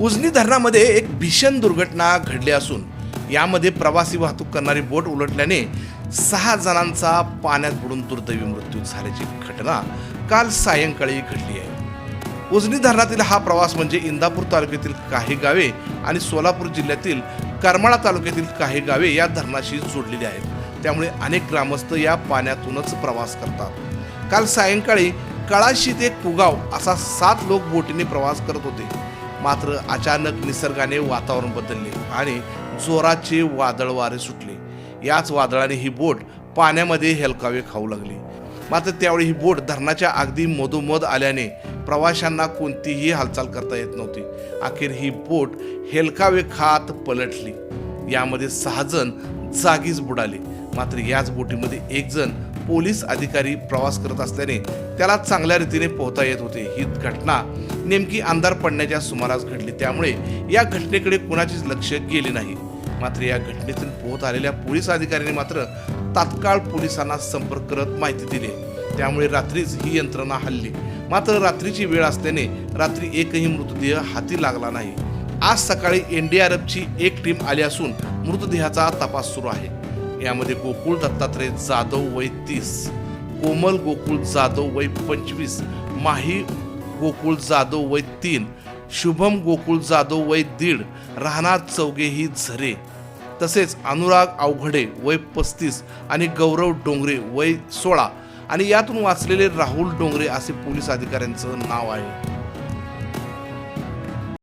उजनी धरणामध्ये एक भीषण दुर्घटना घडली असून यामध्ये प्रवासी वाहतूक करणारी बोट उलटल्याने सहा जणांचा पाण्यात बुडून दुर्दैवी मृत्यू झाल्याची घटना काल सायंकाळी घडली आहे. उजनी धरणातील हा प्रवास म्हणजे इंदापूर तालुक्यातील काही गावे आणि सोलापूर जिल्ह्यातील करमाळा तालुक्यातील काही गावे या धरणाशी जोडलेली आहेत. त्यामुळे अनेक ग्रामस्थ या पाण्यातूनच प्रवास करतात. काल सायंकाळी कळाशी ते कुगाव असा सात लोक बोटीने प्रवास करत होते. मात्र अचानक निसर्गाने वातावरण बदलले आणि जोराचे वादळ वारे सुटले. याच वादळाने ही बोट पाण्यामध्ये हेलकावे खाऊ लागली. मात्र त्यावेळी ही बोट धरणाच्या अगदी मधोमध आल्याने प्रवाशांना कोणतीही हालचाल करता येत नव्हती. अखेर ही बोट हेलकावे खात पलटली. यामध्ये सहा जण जागीच बुडाले. मात्र याच बोटीमध्ये एक जण पोलीस अधिकारी प्रवास करत असल्याने त्याला चांगल्या रीतीने पोहता येत होते. ही घटना नेमकी अंधार पडण्याच्या सुमारास घडली. त्यामुळे या घटनेकडे कुणाचीच लक्ष गेले नाही. मात्र या घटनेतून पोहत आलेल्या पोलीस अधिकाऱ्यांनी मात्र तात्काळ पोलिसांना संपर्क करत माहिती दिली. त्यामुळे रात्रीच ही यंत्रणा हल्ली. मात्र रात्रीची वेळ असल्याने रात्री एकही मृतदेह हाती लागला नाही. आज सकाळी एनडीआरएफची एक टीम आली असून मृतदेहाचा तपास सुरू आहे. यामध्ये गोकुळ दत्तात्रय जाधव वय तीस कोमल गोकुळ जाधव वय पंचवीस माही गोकुळ जाधव वय तीन. शुभम गोकुळ जाधव वय दीड. राहणार चौघे ही झरे. तसेच अनुराग अवघडे वय पस्तीस आणि गौरव डोंगरे वय सोळा. आणि यातून वाचलेले राहुल डोंगरे असे पोलीस अधिकाऱ्यांचं नाव आहे.